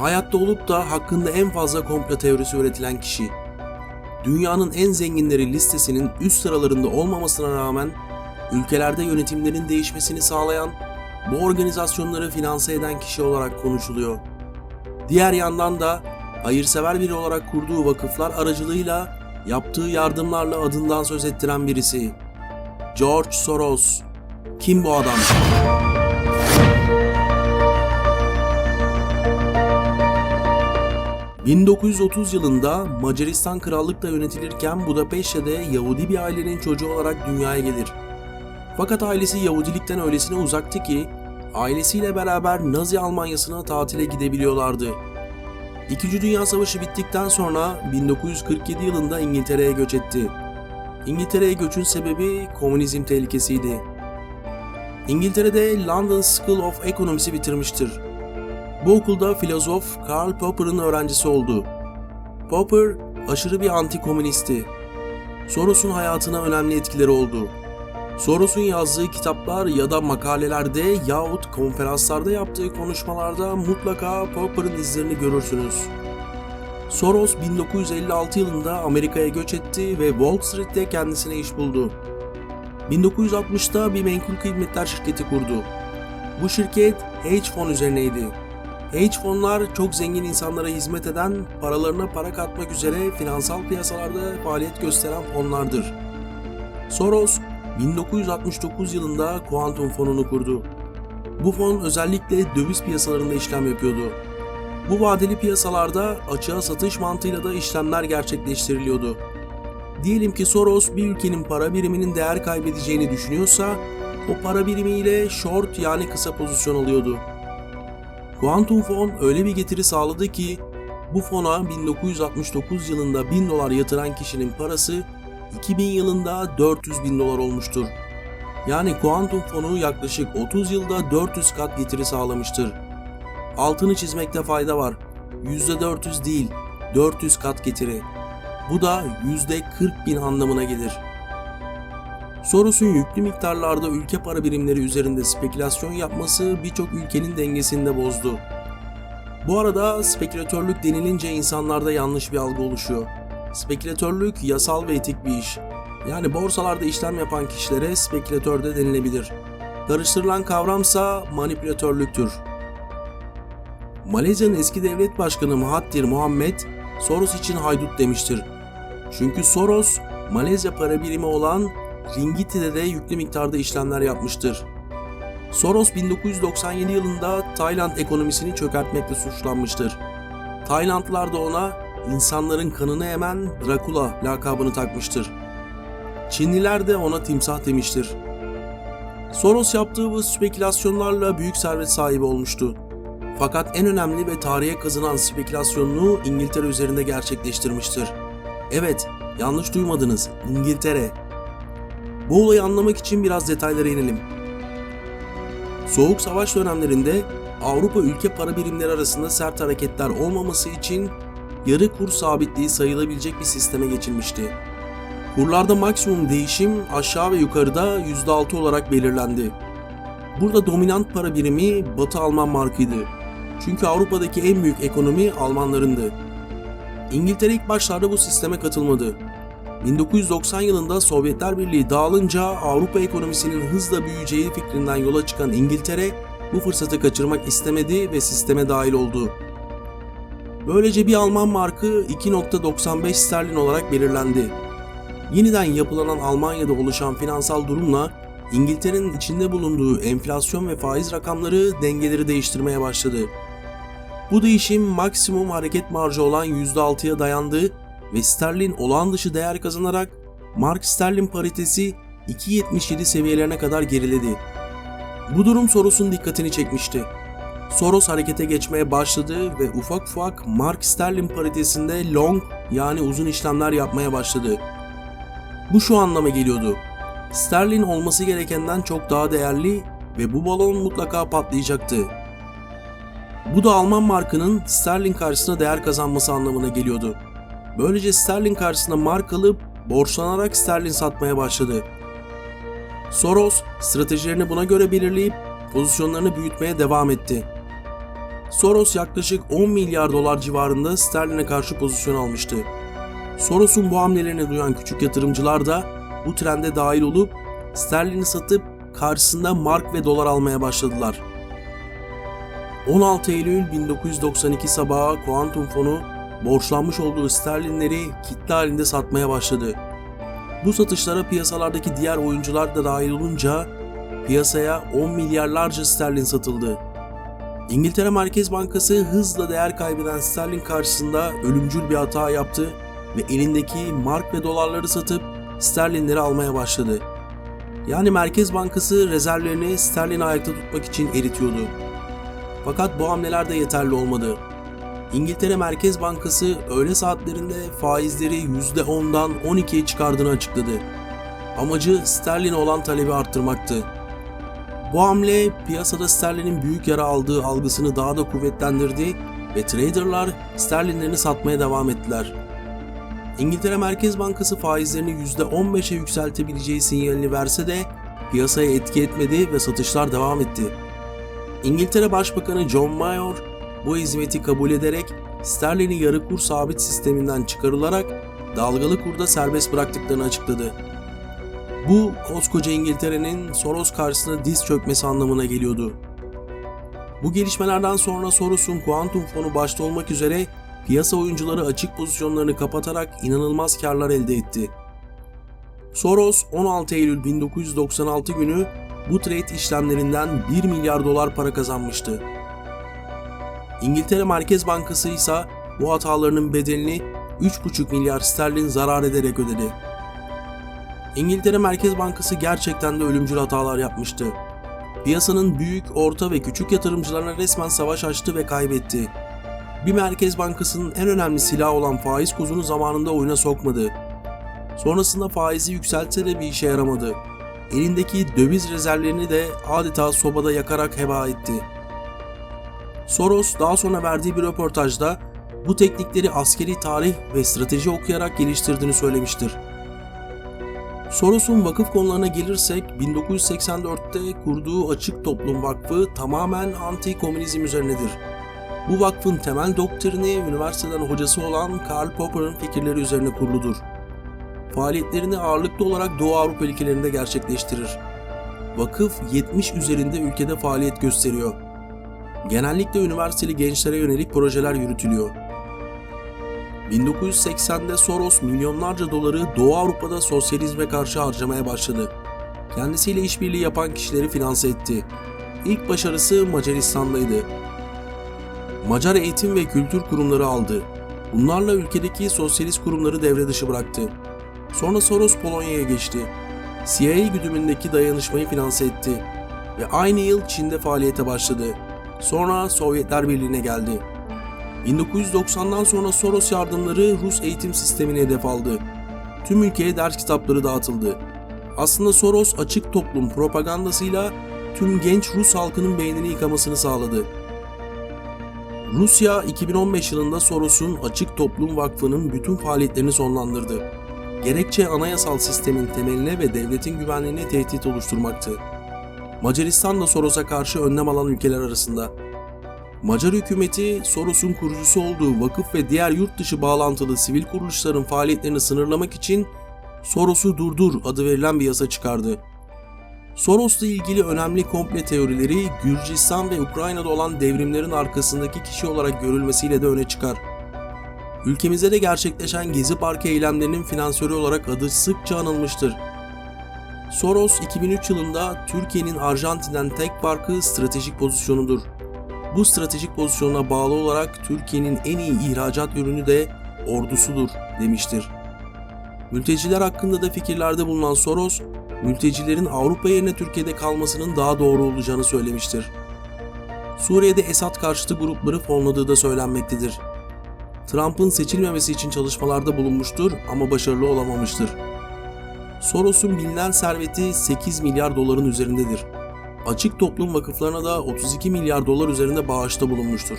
Hayatta olup da hakkında en fazla komplo teorisi üretilen kişi. Dünyanın en zenginleri listesinin üst sıralarında olmamasına rağmen ülkelerde yönetimlerin değişmesini sağlayan, bu organizasyonları finanse eden kişi olarak konuşuluyor. Diğer yandan da hayırsever biri olarak kurduğu vakıflar aracılığıyla yaptığı yardımlarla adından söz ettiren birisi. George Soros. Kim bu adam? ...1930 yılında Macaristan krallıkla yönetilirken Budapeşte'de Yahudi bir ailenin çocuğu olarak dünyaya gelir. Fakat ailesi Yahudilikten öylesine uzaktı ki ailesiyle beraber Nazi Almanyası'na tatile gidebiliyorlardı. İkinci Dünya Savaşı bittikten sonra 1947 yılında İngiltere'ye göç etti. İngiltere'ye göçün sebebi komünizm tehlikesiydi. İngiltere'de London School of Economics'i bitirmiştir. Bu okulda filozof Karl Popper'ın öğrencisi oldu. Popper aşırı bir anti-komünisti. Soros'un hayatına önemli etkileri oldu. Soros'un yazdığı kitaplar ya da makalelerde yahut konferanslarda yaptığı konuşmalarda mutlaka Popper'ın izlerini görürsünüz. Soros 1956 yılında Amerika'ya göç etti ve Wall Street'te kendisine iş buldu. 1960'da bir menkul kıymetler şirketi kurdu. Bu şirket hedge fon üzerineydi. Hedge fonlar çok zengin insanlara hizmet eden, paralarına para katmak üzere finansal piyasalarda faaliyet gösteren fonlardır. Soros 1969 yılında Quantum fonunu kurdu. Bu fon özellikle döviz piyasalarında işlem yapıyordu. Bu vadeli piyasalarda açığa satış mantığıyla da işlemler gerçekleştiriliyordu. Diyelim ki Soros bir ülkenin para biriminin değer kaybedeceğini düşünüyorsa, o para birimiyle short yani kısa pozisyon alıyordu. Quantum fon öyle bir getiri sağladı ki, bu fona 1969 yılında 1000 dolar yatıran kişinin parası 2000 yılında 400 bin dolar olmuştur. Yani kuantum fonu yaklaşık 30 yılda 400 kat getiri sağlamıştır. Altını çizmekte fayda var. %400 değil, 400 kat getiri. Bu da %40 bin anlamına gelir. Soros'un yüklü miktarlarda ülke para birimleri üzerinde spekülasyon yapması birçok ülkenin dengesini de bozdu. Bu arada spekülatörlük denilince insanlarda yanlış bir algı oluşuyor. Spekülatörlük yasal ve etik bir iş. Yani borsalarda işlem yapan kişilere spekülatör de denilebilir. Karıştırılan kavramsa manipülatörlüktür. Malezya'nın eski devlet başkanı Mahathir Muhammed, Soros için haydut demiştir. Çünkü Soros, Malezya para birimi olan Ringgit'te de yüklü miktarda işlemler yapmıştır. Soros 1997 yılında Tayland ekonomisini çökertmekle suçlanmıştır. Taylandlılar da ona insanların kanını emen Dracula lakabını takmıştır. Çinliler de ona timsah demiştir. Soros yaptığı bu spekülasyonlarla büyük servet sahibi olmuştu. Fakat en önemli ve tarihe kazınan spekülasyonunu İngiltere üzerinde gerçekleştirmiştir. Evet, yanlış duymadınız, İngiltere. Bu olayı anlamak için biraz detaylara inelim. Soğuk savaş dönemlerinde Avrupa ülke para birimleri arasında sert hareketler olmaması için yarı kur sabitliği sayılabilecek bir sisteme geçilmişti. Kurlarda maksimum değişim aşağı ve yukarıda %6 olarak belirlendi. Burada dominant para birimi Batı Alman markıydı. Çünkü Avrupa'daki en büyük ekonomi Almanlarındı. İngiltere ilk başlarda bu sisteme katılmadı. 1990 yılında Sovyetler Birliği dağılınca Avrupa ekonomisinin hızla büyüyeceği fikrinden yola çıkan İngiltere bu fırsatı kaçırmak istemedi ve sisteme dahil oldu. Böylece bir Alman markı 2.95 sterlin olarak belirlendi. Yeniden yapılanan Almanya'da oluşan finansal durumla İngiltere'nin içinde bulunduğu enflasyon ve faiz rakamları dengeleri değiştirmeye başladı. Bu değişim maksimum hareket marjı olan %6'ya dayandı ve sterlin olağan dışı değer kazanarak mark sterlin paritesi 2.77 seviyelerine kadar geriledi. Bu durum Soros'un dikkatini çekmişti. Soros harekete geçmeye başladı ve ufak ufak mark sterlin paritesinde long yani uzun işlemler yapmaya başladı. Bu şu anlama geliyordu. Sterlin olması gerekenden çok daha değerli ve bu balon mutlaka patlayacaktı. Bu da Alman markının sterlin karşısında değer kazanması anlamına geliyordu. Böylece sterlin karşısında mark alıp borçlanarak sterlin satmaya başladı. Soros stratejilerini buna göre belirleyip pozisyonlarını büyütmeye devam etti. Soros yaklaşık 10 milyar dolar civarında sterline karşı pozisyon almıştı. Soros'un bu hamlelerini duyan küçük yatırımcılar da bu trende dahil olup sterlini satıp karşısında mark ve dolar almaya başladılar. 16 Eylül 1992 sabahı Kuantum Fonu borçlanmış olduğu sterlinleri kitle halinde satmaya başladı. Bu satışlara piyasalardaki diğer oyuncular da dahil olunca piyasaya 10 milyarlarca sterlin satıldı. İngiltere Merkez Bankası hızla değer kaybeden sterlin karşısında ölümcül bir hata yaptı ve elindeki mark ve dolarları satıp sterlinleri almaya başladı. Yani Merkez Bankası rezervlerini sterlini ayakta tutmak için eritiyordu. Fakat bu hamleler de yeterli olmadı. İngiltere Merkez Bankası öğle saatlerinde faizleri %10'dan 12'ye çıkardığını açıkladı. Amacı sterline olan talebi arttırmaktı. Bu hamle piyasada sterlinin büyük yara aldığı algısını daha da kuvvetlendirdi ve traderlar sterlinlerini satmaya devam ettiler. İngiltere Merkez Bankası faizlerini %15'e yükseltebileceği sinyalini verse de piyasaya etki etmedi ve satışlar devam etti. İngiltere Başbakanı John Mayor bu hizmeti kabul ederek sterlini yarı kur sabit sisteminden çıkarılarak dalgalı kurda serbest bıraktıklarını açıkladı. Bu koskoca İngiltere'nin Soros karşısında diz çökmesi anlamına geliyordu. Bu gelişmelerden sonra Soros'un kuantum fonu başta olmak üzere piyasa oyuncuları açık pozisyonlarını kapatarak inanılmaz karlar elde etti. Soros 16 Eylül 1996 günü bu trade işlemlerinden 1 milyar dolar para kazanmıştı. İngiltere Merkez Bankası ise bu hatalarının bedelini 3,5 milyar sterlin zarar ederek ödedi. İngiltere Merkez Bankası gerçekten de ölümcül hatalar yapmıştı. Piyasanın büyük, orta ve küçük yatırımcılarına resmen savaş açtı ve kaybetti. Bir merkez bankasının en önemli silahı olan faiz kozunu zamanında oyuna sokmadı. Sonrasında faizi yükseltse de bir işe yaramadı. Elindeki döviz rezervlerini de adeta sobada yakarak heba etti. Soros daha sonra verdiği bir röportajda bu teknikleri askeri tarih ve strateji okuyarak geliştirdiğini söylemiştir. Soros'un vakıf konularına gelirsek 1984'te kurduğu Açık Toplum Vakfı tamamen anti-komünizm üzerinedir. Bu vakfın temel doktrini üniversiteden hocası olan Karl Popper'ın fikirleri üzerine kuruludur. Faaliyetlerini ağırlıklı olarak Doğu Avrupa ülkelerinde gerçekleştirir. Vakıf 70 üzerinde ülkede faaliyet gösteriyor. Genellikle üniversiteli gençlere yönelik projeler yürütülüyor. 1980'de Soros milyonlarca doları Doğu Avrupa'da sosyalizme karşı harcamaya başladı. Kendisiyle işbirliği yapan kişileri finanse etti. İlk başarısı Macaristan'daydı. Macar eğitim ve kültür kurumları aldı. Bunlarla ülkedeki sosyalist kurumları devre dışı bıraktı. Sonra Soros Polonya'ya geçti. CIA güdümündeki dayanışmayı finanse etti ve aynı yıl Çin'de faaliyete başladı. Sonra Sovyetler Birliği'ne geldi. 1990'dan sonra Soros yardımları Rus eğitim sistemine hedef aldı. Tüm ülkeye ders kitapları dağıtıldı. Aslında Soros açık toplum propagandasıyla tüm genç Rus halkının beynini yıkamasını sağladı. Rusya 2015 yılında Soros'un Açık Toplum Vakfı'nın bütün faaliyetlerini sonlandırdı. Gerekçe anayasal sistemin temeline ve devletin güvenliğine tehdit oluşturmaktı. Macaristan da Soros'a karşı önlem alan ülkeler arasında. Macar hükümeti Soros'un kurucusu olduğu vakıf ve diğer yurt dışı bağlantılı sivil kuruluşların faaliyetlerini sınırlamak için Soros'u Durdur adı verilen bir yasa çıkardı. Soros'la ilgili önemli komple teorileri Gürcistan ve Ukrayna'da olan devrimlerin arkasındaki kişi olarak görülmesiyle de öne çıkar. Ülkemizde de gerçekleşen Gezi Parkı eylemlerinin finansörü olarak adı sıkça anılmıştır. Soros 2003 yılında Türkiye'nin Arjantin'den tek farkı stratejik pozisyonudur. Bu stratejik pozisyona bağlı olarak Türkiye'nin en iyi ihracat ürünü de ordusudur demiştir. Mülteciler hakkında da fikirlerde bulunan Soros, mültecilerin Avrupa yerine Türkiye'de kalmasının daha doğru olacağını söylemiştir. Suriye'de Esad karşıtı grupları fonladığı da söylenmektedir. Trump'ın seçilmemesi için çalışmalarda bulunmuştur ama başarılı olamamıştır. Soros'un bilinen serveti 8 milyar doların üzerindedir. Açık toplum vakıflarına da 32 milyar dolar üzerinde bağışta bulunmuştur.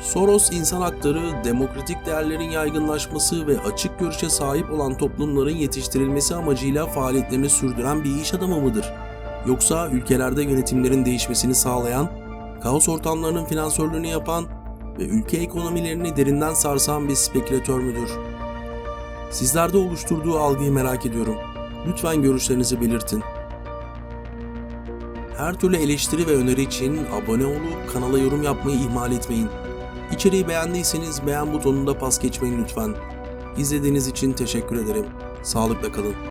Soros insan hakları, demokratik değerlerin yaygınlaşması ve açık görüşe sahip olan toplumların yetiştirilmesi amacıyla faaliyetlerini sürdüren bir iş adamı mıdır? Yoksa ülkelerde yönetimlerin değişmesini sağlayan kaos ortamlarının finansörlüğünü yapan ve ülke ekonomilerini derinden sarsan bir spekülatör müdür? Sizlerde oluşturduğu algıyı merak ediyorum. Lütfen görüşlerinizi belirtin. Her türlü eleştiri ve öneri için abone olup kanala yorum yapmayı ihmal etmeyin. İçeriği beğendiyseniz beğen butonunda pas geçmeyin lütfen. İzlediğiniz için teşekkür ederim. Sağlıkla kalın.